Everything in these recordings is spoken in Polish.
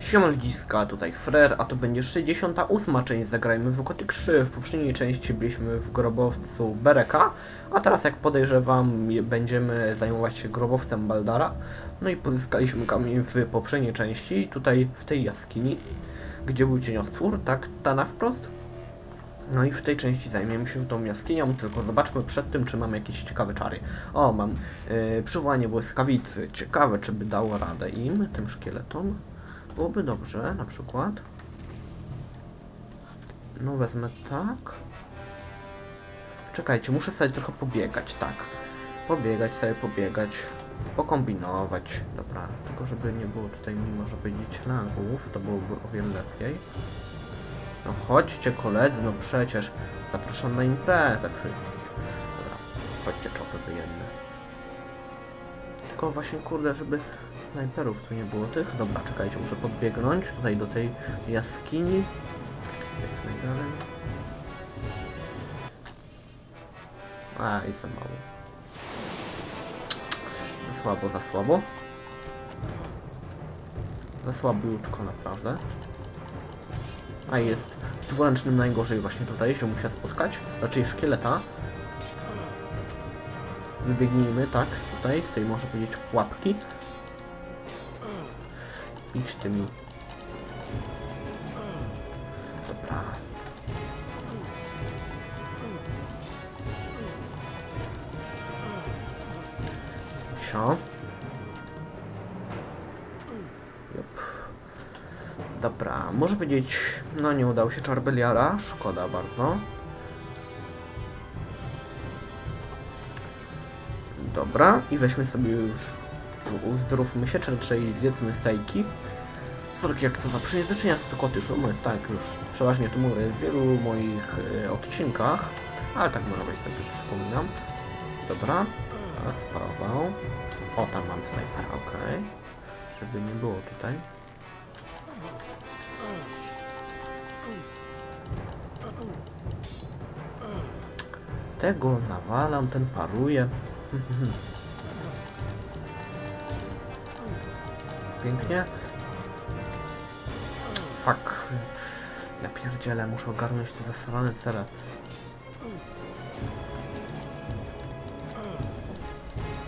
Siema ludziska, tutaj Frer, a to będzie 68 część Zagrajmy w Gothic 3. W poprzedniej części byliśmy w grobowcu Bereka, a teraz jak podejrzewam będziemy zajmować się grobowcem Baldara. No i pozyskaliśmy kamień w poprzedniej części, tutaj w tej jaskini, gdzie był cieniostwór, tak, ta na wprost. No i w tej części zajmiemy się tą jaskinią, tylko zobaczmy przed tym, czy mamy jakieś ciekawe czary. O, mam yy, przywołanie błyskawicy. Ciekawe, czy by dało radę im, tym szkieletom. Byłoby dobrze, na przykład. No wezmę tak. Czekajcie, muszę sobie trochę pobiegać, tak. Pobiegać sobie, pobiegać. Pokombinować. Dobra, tylko żeby nie było tutaj, mimo że powiedzieć lagów, to byłoby o wiele lepiej. No chodźcie koledzy, no przecież zapraszam na imprezę wszystkich. Dobra, chodźcie czopy wyjemne. Tylko właśnie kurde, żeby snajperów tu nie było tych. Dobra, czekajcie, muszę podbiegnąć tutaj do tej jaskini. Jak najdalej. A, i za mało. Za słabo, za słabo. Za słabiutko naprawdę. A jest z dwuręcznym najgorzej właśnie tutaj się musiał spotkać. Raczej szkieleta. Wybiegnijmy, tak, tutaj, z tej można powiedzieć pułapki. Idź tymi. Dobra. Sio. Dobra, może powiedzieć, no nie udało się Charbeliara, szkoda bardzo. Dobra, i weźmy sobie już, uzdrówmy się, czy raczej zjedzmy stejki. Sorki, jak co za przyjęzyczenia to koty szumy, tak już przeważnie to mówię w wielu moich e, odcinkach, ale tak może być, tak już przypominam. Dobra, a, sparował. O, tam mam snajpera, okej. Żeby nie było tutaj. Tego nawalam, ten paruje. Pięknie. Fuck. Ja pierdzielę, muszę ogarnąć te zasrane cele.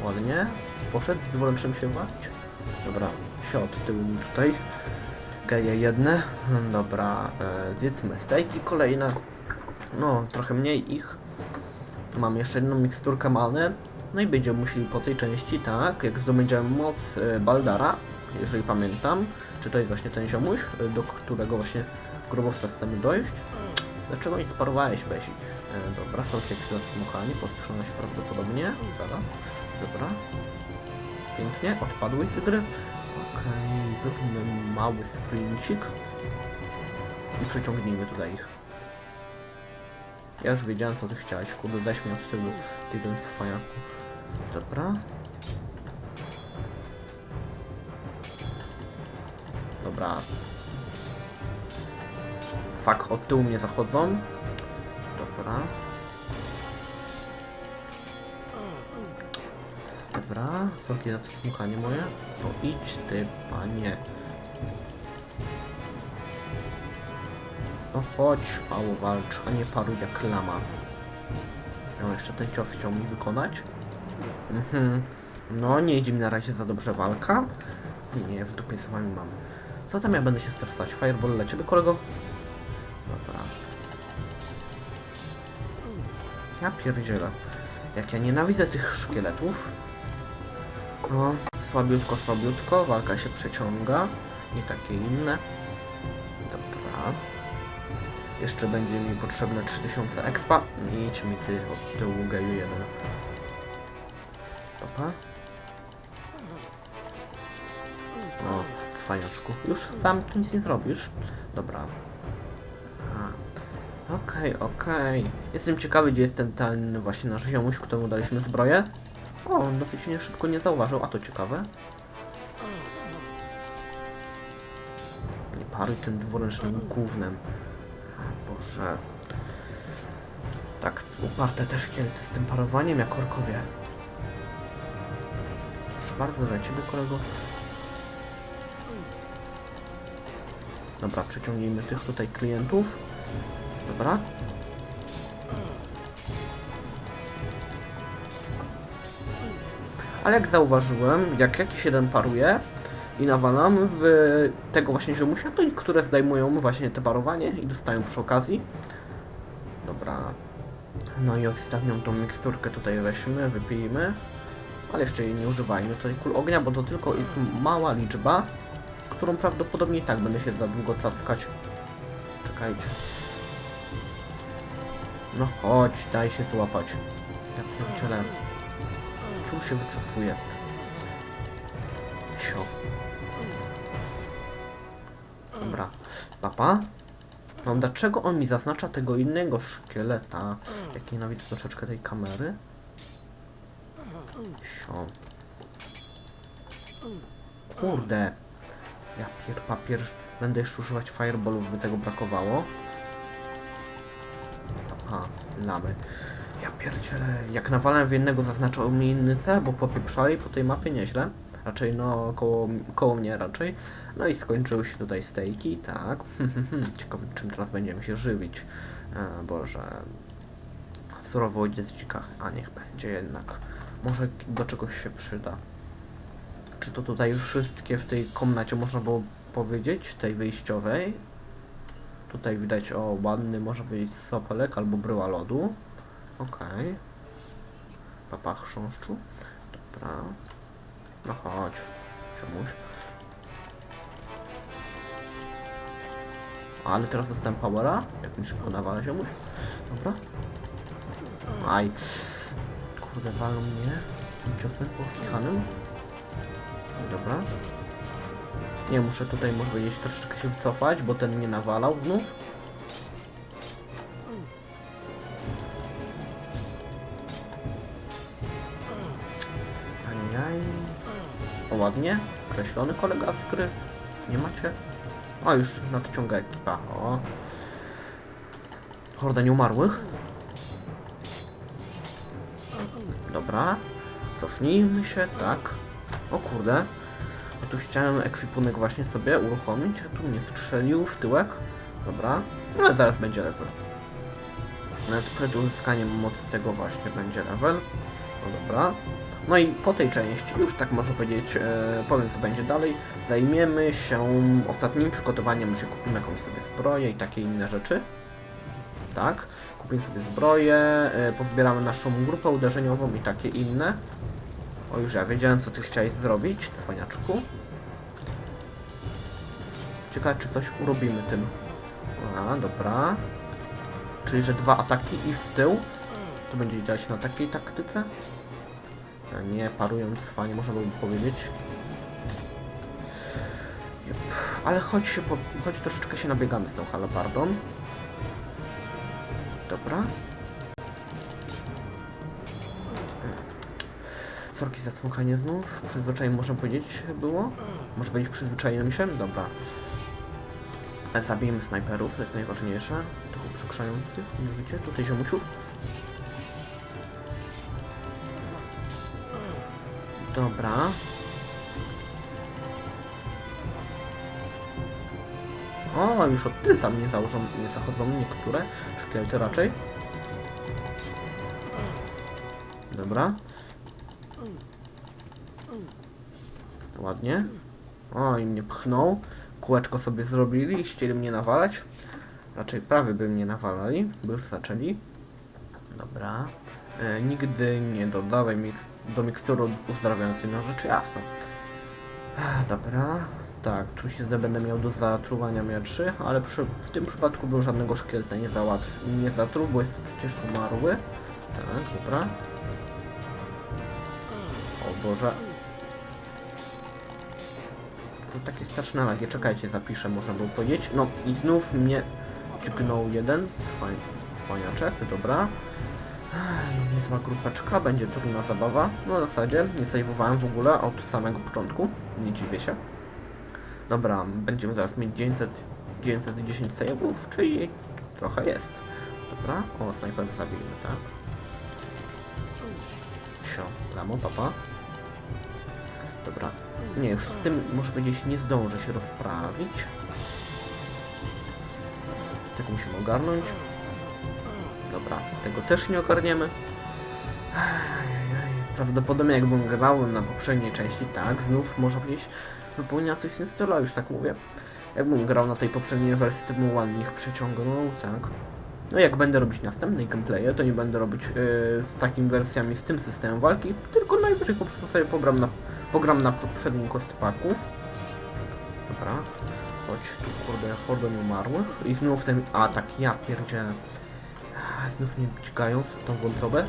Ładnie. Poszedł dwuręcznym się walić. Dobra, się od tyłu tutaj. Geje jedne. Dobra, e, zjedzmy stejki kolejne. No, trochę mniej ich. Mam jeszcze jedną miksturkę many. No i będziemy musieli po tej części, tak, jak zdobędziemy moc e, Baldara, jeżeli pamiętam, czy to jest właśnie ten ziomuś, e, do którego właśnie grobowca chcemy dojść. Dlaczego nie sparowałeś, Besi? E, dobra, są jakieś zasmuchani, się prawdopodobnie. Zaraz. Dobra. Pięknie, odpadłeś z gry. Okej, zróbmy mały sprincik. I przeciągnijmy tutaj ich. Ja już wiedziałem co ty chciałeś, kurde, weź od tyłu, jeden fajaku. Dobra. Dobra. Fak, od tyłu mnie zachodzą. Dobra. Dobra, sorki za to smukanie moje. To idź ty, panie. No chodź, Paweł walcz, a nie paruj jak lama. No jeszcze ten cios chciał mi wykonać. Mhm. No nie idzie mi na razie za dobrze walka. Nie, w dupie z wami mam. Co tam ja będę się stresować? Fireball dla ciebie kolego? Dobra. Ja pierdzielę. Jak ja nienawidzę tych szkieletów. No, słabiutko, słabiutko, walka się przeciąga. Nie takie inne. Dobra. Jeszcze będzie mi potrzebne 3000 expa. Idź mi ty od tyłu geju jeden. Dobra. Cwaniaczku. Już sam tu nic nie zrobisz. Dobra. Okej, okej. Jestem ciekawy, gdzie jest ten, ten właśnie nasz ziomuś, któremu daliśmy zbroję. O, on dosyć nie szybko nie zauważył, a to ciekawe. Nie paruj tym dwuręcznym gównem. Boże. Tak, uparte też szkielety z tym parowaniem jak orkowie. Proszę bardzo, za ciebie kolego. Dobra, przyciągnijmy tych tutaj klientów. Dobra. Ale jak zauważyłem, jak jakiś jeden paruje i nawalam w tego właśnie ziomusia, to niektóre zdejmują właśnie te parowanie i dostają przy okazji. Dobra. No i ostatnią tą miksturkę tutaj weźmy, wypijmy. Ale jeszcze jej nie używajmy tutaj kul ognia, bo to tylko jest mała liczba, którą prawdopodobnie i tak będę się za długo cackać. Czekajcie. No chodź, daj się złapać. Ja pierdzielę. Czemu się wycofuje? Sio. Dobra. Papa. Mam dlaczego on mi zaznacza tego innego szkieleta? Jak nienawidzę troszeczkę tej kamery. Sio. Kurde. Ja pier papier. Będę jeszcze używać fireballów, by tego brakowało. Aha, lamy. Ja pierdzielę. Jak nawalałem w jednego zaznaczał mi inny cel, bo popieprzali po tej mapie nieźle. Raczej no, koło, koło mnie raczej. No i skończyły się tutaj stejki, tak. Ciekawe czym teraz będziemy się żywić. E, Boże. Surowo z dzikach. A niech będzie jednak. Może do czegoś się przyda. Czy to tutaj wszystkie w tej komnacie można było powiedzieć, tej wyjściowej? Tutaj widać, o, ładny może być sopelek albo bryła lodu. Okej. Papa chrząszczu. Dobra. No chodź, czemuś. Ale teraz dostałem powera. Jak mi szybko nawala ziomuś. Dobra. Aj. Kurde, walą mnie tym ciosem pokichanym. Dobra. Nie, muszę tutaj może powiedzieć troszeczkę się wycofać, bo ten mnie nawalał znów. Ajajaj. O, ładnie. Skreślony kolega z gry. Nie macie? O, już nadciąga ekipa. O. Horda nieumarłych. Dobra. Cofnijmy się, tak. O kurde. Ja tu chciałem ekwipunek właśnie sobie uruchomić, a tu mnie strzelił w tyłek. Dobra. No ale zaraz będzie level. Nawet przed uzyskaniem mocy tego właśnie będzie level. No dobra. No i po tej części, już tak można powiedzieć, e, powiem co będzie dalej, zajmiemy się ostatnim przygotowaniem, że kupimy jakąś sobie zbroję i takie inne rzeczy. Tak, kupimy sobie zbroję, e, pozbieramy naszą grupę uderzeniową i takie inne. O, już ja wiedziałem co ty chciałeś zrobić, cwaniaczku. Ciekawe czy coś urobimy tym. A, dobra. Czyli, że dwa ataki i w tył. To będzie działać na takiej taktyce? A nie, parując fajnie można byłoby powiedzieć. Ale choć się choć troszeczkę się nabiegamy z tą halabardą. Dobra. Sorki za słuchanie znów. Przyzwyczajenie można powiedzieć było. Może być przyzwyczajeniem się? Dobra. Zabijemy snajperów, to jest najważniejsze. Trochę przekrzających, nie życie. Tutaj ziomusiów. Dobra. O, już od tylca mnie założą, nie zachodzą niektóre szkielety raczej. Dobra. Ładnie. O, i mnie pchnął. Kółeczko sobie zrobili i chcieli mnie nawalać. Raczej prawie by mnie nawalali, by już zaczęli. Dobra. E, nigdy nie dodawaj miks do miksturu uzdrawiającej, no rzecz jasna. Ech, Dobra. Tak, truciznę będę miał do zatruwania mieczy, ale przy, w tym przypadku bym żadnego szkieleta nie załatw, nie zatruł, bo jest przecież umarły. Tak, dobra. O Boże. To takie straszne lagie, czekajcie, zapiszę, można było powiedzieć. No i znów mnie dźgnął jeden, cwaniaczek, dobra. Niezła grupeczka, będzie trudna zabawa. No w zasadzie nie sejwowałem w ogóle od samego początku, nie dziwię się. Dobra, będziemy zaraz mieć 900, 910 sejwów, czyli trochę jest. Dobra, o, snajper zabijmy, tak? Sio, lamo, papa. Dobra, nie, już z tym, muszę powiedzieć, nie zdążę się rozprawić. Tego musimy ogarnąć. Dobra, tego też nie ogarniemy. Prawdopodobnie jakbym grał na poprzedniej części, tak, znów można powiedzieć, wypełnia coś z stylu, już tak mówię. Jakbym grał na tej poprzedniej wersji, to bym ładnie ich przeciągnął, tak. No jak będę robić następne gameplaye, to nie będę robić yy, z takimi wersjami, z tym systemem walki, tylko najwyżej po prostu sobie pogram na, pogram na poprzednim kostpaku. Dobra, chodź tu kurde, hordą umarłych. I znów ten atak, ja pierdzielę. Znów mnie dźgają w tą wątrobę.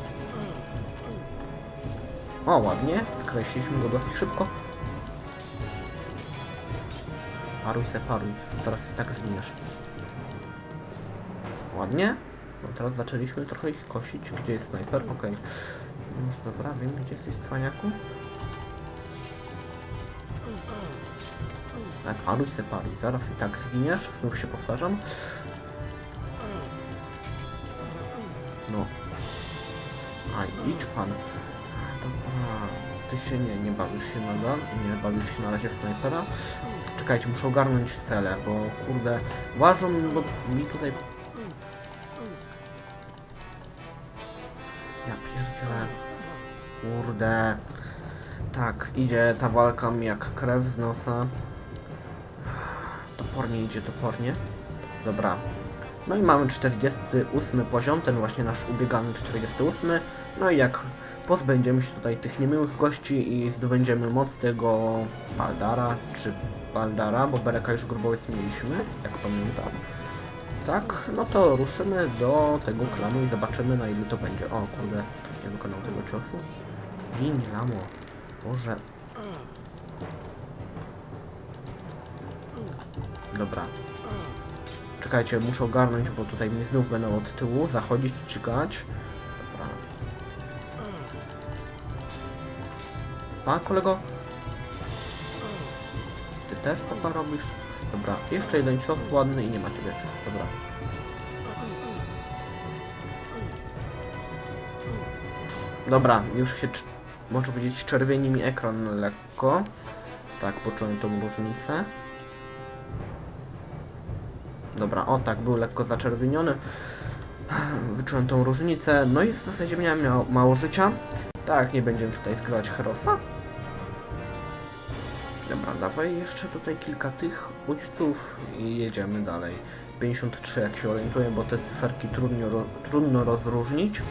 O, ładnie, skreśliliśmy go dosyć szybko. Paruj se, paruj, zaraz i tak zginiesz. Ładnie. No teraz zaczęliśmy trochę ich kosić. Gdzie jest snajper? Okej. Już dobra, wiem gdzie jesteś cwaniaku. Paruj se, paruj. Zaraz i tak zginiesz. Znów się powtarzam. No. A, idź pan. Dobra. Ty się nie, nie bawisz się nadal. Nie bawisz się na razie w snajpera. Czekajcie, muszę ogarnąć cele, bo kurde, łażą, bo mi tutaj... Ja pierdzielę. Kurde. Tak, idzie ta walka mi jak krew z nosa. Topornie idzie, topornie. Dobra. No i mamy 48 poziom, ten właśnie nasz ubiegany 48. No i jak pozbędziemy się tutaj tych niemiłych gości i zdobędziemy moc tego Baldara, czy Baldara, bo Bereka już grubowiec mieliśmy, jak pamiętam. Tak, no to ruszymy do tego klanu i zobaczymy na ile to będzie. O kurde, nie wykonał tego ciosu. Gin, lamo. Boże. Dobra. Czekajcie, muszę ogarnąć, bo tutaj mnie znów będą od tyłu zachodzić, czekać. Dobra. Pa, kolego? Ty też papa robisz? Dobra, jeszcze jeden cios ładny i nie ma ciebie. Dobra. Dobra, już się, można powiedzieć, czerwieni mi ekran lekko. Tak, poczułem tą różnicę. Dobra, o tak, był lekko zaczerwieniony. Wyczułem tą różnicę. No i w zasadzie miałem miało, mało życia. Tak, nie będziemy tutaj zgrywać Herosa. Dobra, dawaj jeszcze tutaj kilka tych uźców i jedziemy dalej. 53 jak się orientuję, bo te cyferki trudno, ro, trudno rozróżnić.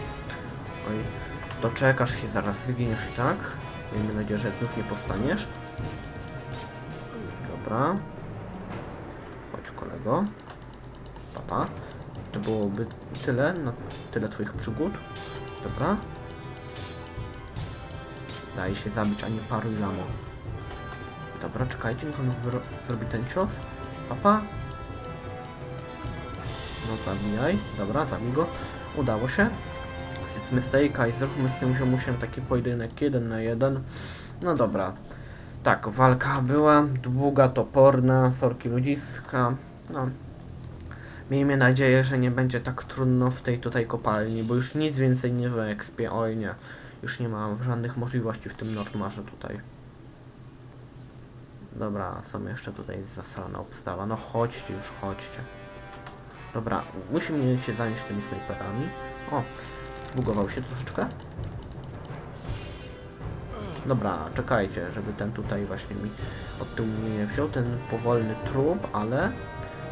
Oj, doczekasz się, zaraz zginiesz i tak. Miejmy nadzieję, że znów nie powstaniesz. Dobra. Chodź kolego. Papa. To byłoby tyle, na tyle twoich przygód. Dobra. Daj się zabić, a nie paruj lamo. Dobra, czekajcie, niech on zrobi ten cios. Papa. No zabijaj. Dobra, zabij go. Udało się. Zjedzmy stejka i zróbmy z tym ziomusiem taki pojedynek 1 na 1. No dobra. Tak, walka była długa, toporna, sorki ludziska. No. Miejmy nadzieję, że nie będzie tak trudno w tej tutaj kopalni, bo już nic więcej nie wyekspię. Oj nie. Już nie mam żadnych możliwości w tym Nordmarze tutaj. Dobra, są jeszcze tutaj zasrana obstawa. No chodźcie już, chodźcie. Dobra, musimy się zająć tymi snajperami. O, zbugował się troszeczkę. Dobra, czekajcie, żeby ten tutaj właśnie mi od tyłu nie wziął. Ten powolny trup, ale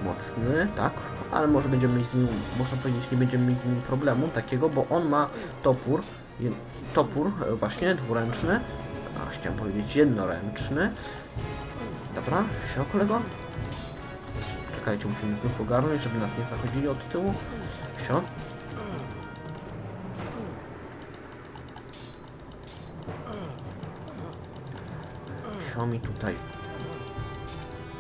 mocny, tak? Ale może będziemy mieć z nim, można powiedzieć, nie będziemy mieć z nim problemu takiego, bo on ma topór, topór e, właśnie dwuręczny, a chciałem powiedzieć jednoręczny. Dobra, wsio kolego. Czekajcie, musimy znów ogarnąć, żeby nas nie zachodzili od tyłu. Wsio. Wsio mi tutaj.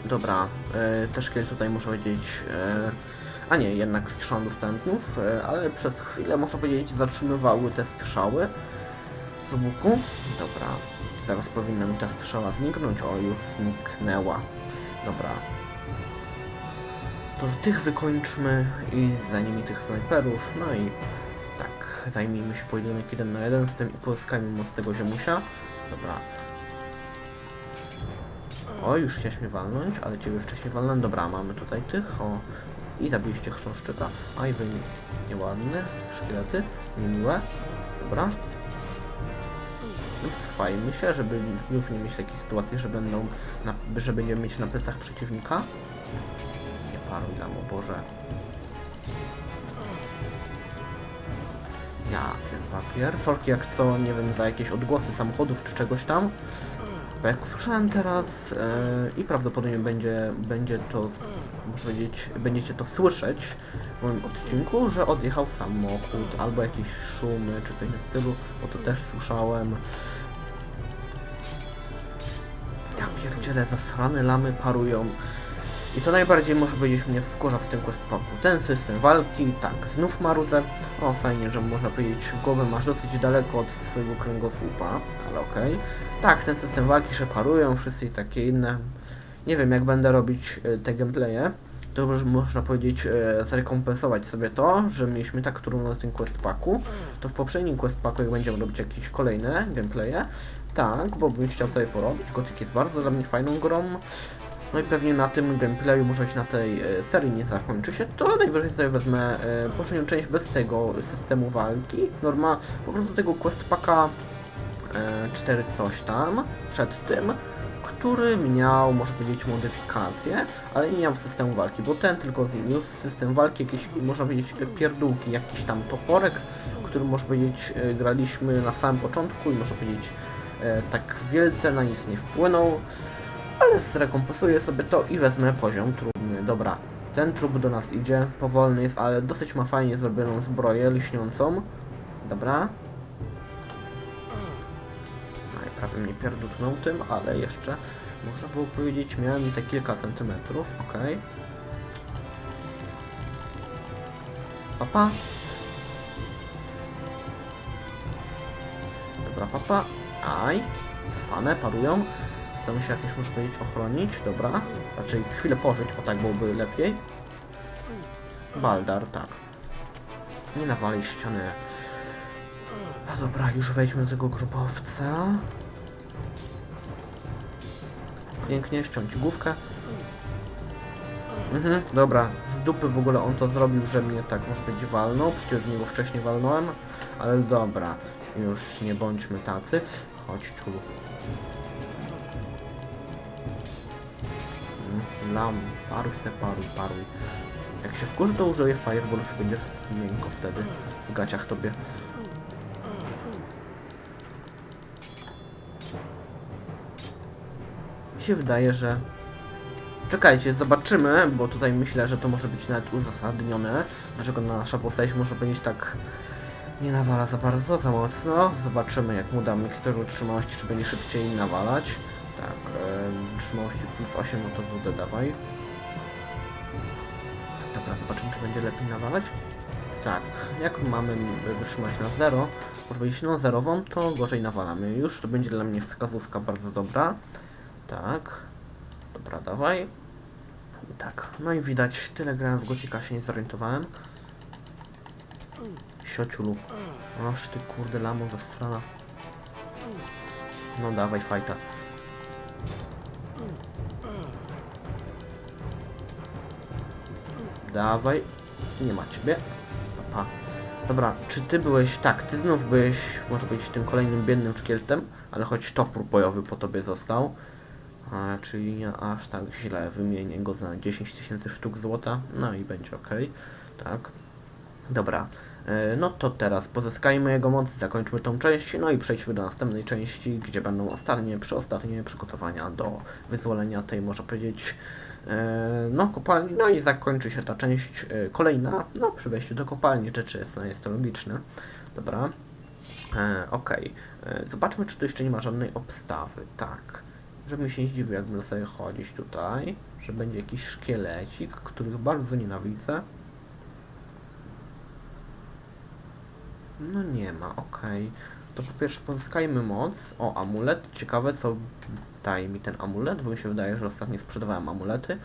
Dobra, e, też kiel tutaj muszę powiedzieć. E, a nie, jednak strzał dostałem znów, e, ale przez chwilę można powiedzieć zatrzymywały te strzały z łuku. Dobra, zaraz powinna mi ta strzała zniknąć. O, już zniknęła. Dobra. To tych wykończmy i za nimi tych snajperów. No i tak, zajmijmy się pojedynek 1 na 1 z tym i pozyskajmy moc tego ziomusia. Dobra. O, już chciałeś mnie walnąć, ale ciebie wcześniej walnąłem. Dobra, mamy tutaj tych. O, i zabiliście chrząszczyka. Aj, wy nieładne, szkielety, niemiłe. Dobra. Znów trwajmy się, żeby znów nie mieć takiej sytuacji, że będą, na, że będziemy mieć na plecach przeciwnika. Nie paruj tam, o Boże. Ja pier papier. Sorki jak co, nie wiem, za jakieś odgłosy samochodów czy czegoś tam. Bo jak usłyszałem teraz e, i prawdopodobnie będzie, będzie to, muszę będziecie to słyszeć w moim odcinku, że odjechał samochód albo jakieś szumy czy coś w stylu, bo to też słyszałem. Ja pierdzielę, zasrane lamy parują. I to najbardziej może powiedzieć mnie wkurza w tym questpaku. Ten system walki, tak, znów marudzę. O, fajnie, że można powiedzieć, głowę masz dosyć daleko od swojego kręgosłupa, ale okej. Tak, ten system walki się parują, wszyscy i takie inne. Nie wiem, jak będę robić e, te gameplaye, to już można powiedzieć, e, zrekompensować sobie to, że mieliśmy tak trudno na tym questpaku. To w poprzednim questpaku, jak będziemy robić jakieś kolejne gameplaye, tak, bo bym chciał sobie porobić. Gothic jest bardzo dla mnie fajną grą. No i pewnie na tym gameplayu, może być na tej e, serii nie zakończy się, to najwyżej sobie wezmę poprzednią część bez tego systemu walki. Norma, po prostu tego quest packa e, 4 coś tam przed tym, który miał, może powiedzieć, modyfikacje, ale nie miał systemu walki, bo ten tylko zniósł system walki, jakieś, można powiedzieć, pierdółki, jakiś tam toporek, który, można powiedzieć, e, graliśmy na samym początku i, można powiedzieć, e, tak wielce na nic nie wpłynął ale zrekompensuję sobie to i wezmę poziom trudny. Dobra, ten trup do nas idzie, powolny jest, ale dosyć ma fajnie zrobioną zbroję lśniącą. Dobra. Prawie mnie pierdutnął tym, ale jeszcze można było powiedzieć, miałem te kilka centymetrów, ok. Papa. Dobra, papa. Aj. Zwane, parują. Chcemy się jakoś, muszę powiedzieć, ochronić, dobra. Raczej chwilę pożyć, o tak byłoby lepiej. Baldar, tak. Nie nawali ściany. A dobra, już wejdźmy do tego grubowca. Pięknie, ściąć główkę. Mhm, dobra, z dupy w ogóle on to zrobił, że mnie tak może być walnął, przecież w niego wcześniej walnąłem, ale dobra, już nie bądźmy tacy. Chodź, czulu. Lam, paruj se, paruj, paruj. Jak się wkurzy, to użyję fireballów i będzie miękko wtedy w gaciach tobie. Mi się wydaje, że... Czekajcie, zobaczymy, bo tutaj myślę, że to może być nawet uzasadnione. Dlaczego nasza postać może być tak... Nie nawala za bardzo, za mocno. Zobaczymy, jak mu dam miksturę wytrzymałości, czy będzie szybciej nawalać. Tak, e, wytrzymałości plus 8, no to wódę dawaj. Dobra, zobaczymy, czy będzie lepiej nawalać. Tak, jak mamy wytrzymać na 0, może być no zerową, to gorzej nawalamy. Już to będzie dla mnie wskazówka bardzo dobra. Tak, dobra, dawaj. Tak, no i widać, tyle grałem w Gotika, się nie zorientowałem. Siociulu. Aż ty kurde lamo zastrana. No dawaj, fajta. Dawaj. Nie ma ciebie. Pa. Dobra, czy ty byłeś... Tak, ty znów byłeś, może być tym kolejnym biednym szkieletem, ale choć topór bojowy po tobie został. A, czyli nie aż tak źle. Wymienię go za 10 tysięcy sztuk złota. No i będzie ok. Tak. Dobra. E, No to teraz pozyskajmy jego moc, zakończmy tą część, no i przejdźmy do następnej części, gdzie będą ostatnie, przeostatnie przygotowania do wyzwolenia tej, można powiedzieć, e, no kopalni, no i zakończy się ta część e, kolejna, no przy wejściu do kopalni, rzeczy jest, no, jest to logiczne. Dobra, e, E, zobaczmy, czy tu jeszcze nie ma żadnej obstawy, tak, żebym się nie zdziwił, jakbym sobie chodzić tutaj, że będzie jakiś szkielecik, których bardzo nienawidzę. No nie ma, okej. To po pierwsze pozyskajmy moc. O, amulet. Ciekawe co daje mi ten amulet, bo mi się wydaje, że ostatnio sprzedawałem amulety.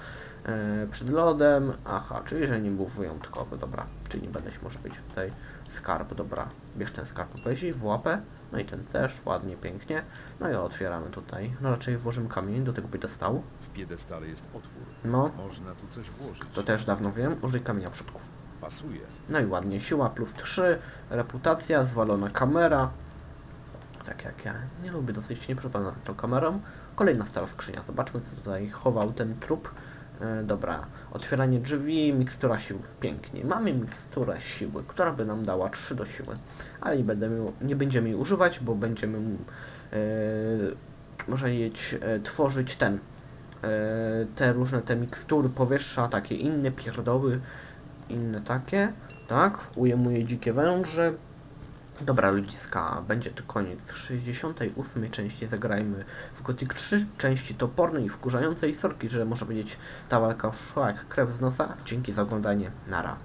E, przed lodem. Aha, czyli że nie był wyjątkowy, dobra. Czyli nie będę się może być tutaj. Skarb, dobra. Bierz ten skarb po pezi, w łapę. No i ten też, ładnie, pięknie. No i otwieramy tutaj. No raczej włożymy kamień, do tego by dostał. piedestale jest otwór. No, Można tu coś włożyć. to też dawno wiem. Użyj kamienia przodków. Pasuje. No i ładnie. Siła plus 3, reputacja, zwalona kamera. Tak jak ja nie lubię dosyć, nie przypadam za tą kamerą. Kolejna stara skrzynia. Zobaczmy, co tutaj chował ten trup. E, dobra, otwieranie drzwi, mikstura sił. Pięknie. Mamy miksturę siły, która by nam dała 3 do siły. Ale nie, będę nie będziemy jej używać, bo będziemy e, jeść, e, tworzyć ten. E, te różne te mikstury, powietrza, takie inne pierdoły, inne takie. Tak, ujmuję dzikie węże. Dobra ludziska, będzie to koniec 68 części. Zagrajmy w Gothic 3, części topornej i wkurzającej sorki, że może powiedzieć ta walka szła jak krew z nosa. Dzięki za oglądanie. Nara.